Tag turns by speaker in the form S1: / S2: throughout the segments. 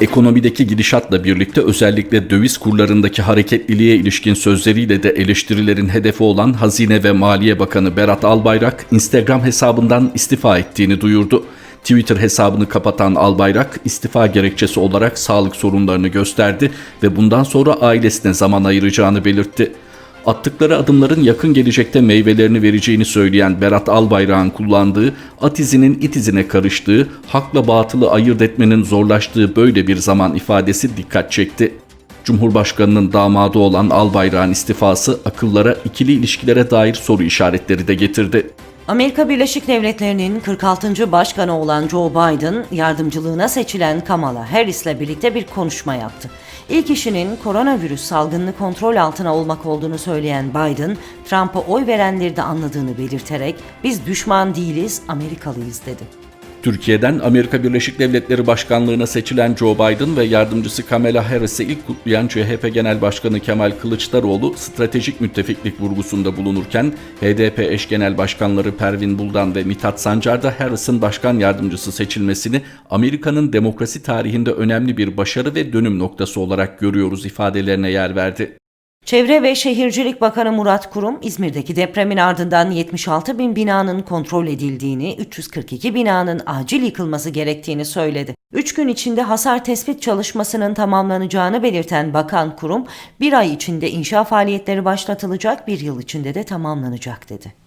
S1: Ekonomideki gidişatla birlikte özellikle döviz kurlarındaki hareketliliğe ilişkin sözleriyle de eleştirilerin hedefi olan Hazine ve Maliye Bakanı Berat Albayrak Instagram hesabından istifa ettiğini duyurdu. Twitter hesabını kapatan Albayrak istifa gerekçesi olarak sağlık sorunlarını gösterdi ve bundan sonra ailesine zaman ayıracağını belirtti. Attıkları adımların yakın gelecekte meyvelerini vereceğini söyleyen Berat Albayrak'ın kullandığı, at izinin it izine karıştığı, hakla batılı ayırt etmenin zorlaştığı böyle bir zaman ifadesi dikkat çekti. Cumhurbaşkanının damadı olan Albayrak'ın istifası akıllara ikili ilişkilere dair soru işaretleri de getirdi.
S2: Amerika Birleşik Devletleri'nin 46. başkanı olan Joe Biden, yardımcılığına seçilen Kamala Harris'le birlikte bir konuşma yaptı. İlk işinin koronavirüs salgınını kontrol altına olmak olduğunu söyleyen Biden, Trump'a oy verenleri de anladığını belirterek "Biz düşman değiliz, Amerikalıyız." dedi.
S1: Türkiye'den Amerika Birleşik Devletleri Başkanlığına seçilen Joe Biden ve yardımcısı Kamala Harris'i ilk kutlayan CHP Genel Başkanı Kemal Kılıçdaroğlu stratejik müttefiklik vurgusunda bulunurken HDP eş genel başkanları Pervin Buldan ve Mithat Sancar da Harris'in başkan yardımcısı seçilmesini Amerika'nın demokrasi tarihinde önemli bir başarı ve dönüm noktası olarak görüyoruz ifadelerine yer verdi.
S2: Çevre ve Şehircilik Bakanı Murat Kurum, İzmir'deki depremin ardından 76 bin binanın kontrol edildiğini, 342 binanın acil yıkılması gerektiğini söyledi. 3 gün içinde hasar tespit çalışmasının tamamlanacağını belirten Bakan Kurum, bir ay içinde inşa faaliyetleri başlatılacak, bir yıl içinde de tamamlanacak dedi.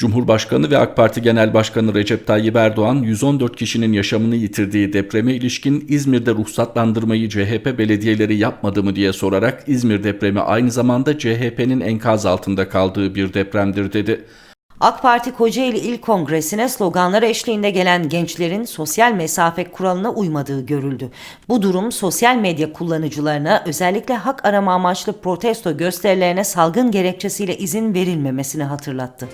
S1: Cumhurbaşkanı ve AK Parti Genel Başkanı Recep Tayyip Erdoğan 114 kişinin yaşamını yitirdiği depreme ilişkin İzmir'de ruhsatlandırmayı CHP belediyeleri yapmadı mı diye sorarak İzmir depremi aynı zamanda CHP'nin enkaz altında kaldığı bir depremdir dedi.
S2: AK Parti Kocaeli İl Kongresi'ne sloganlar eşliğinde gelen gençlerin sosyal mesafe kuralına uymadığı görüldü. Bu durum sosyal medya kullanıcılarına özellikle hak arama amaçlı protesto gösterilerine salgın gerekçesiyle izin verilmemesini hatırlattı.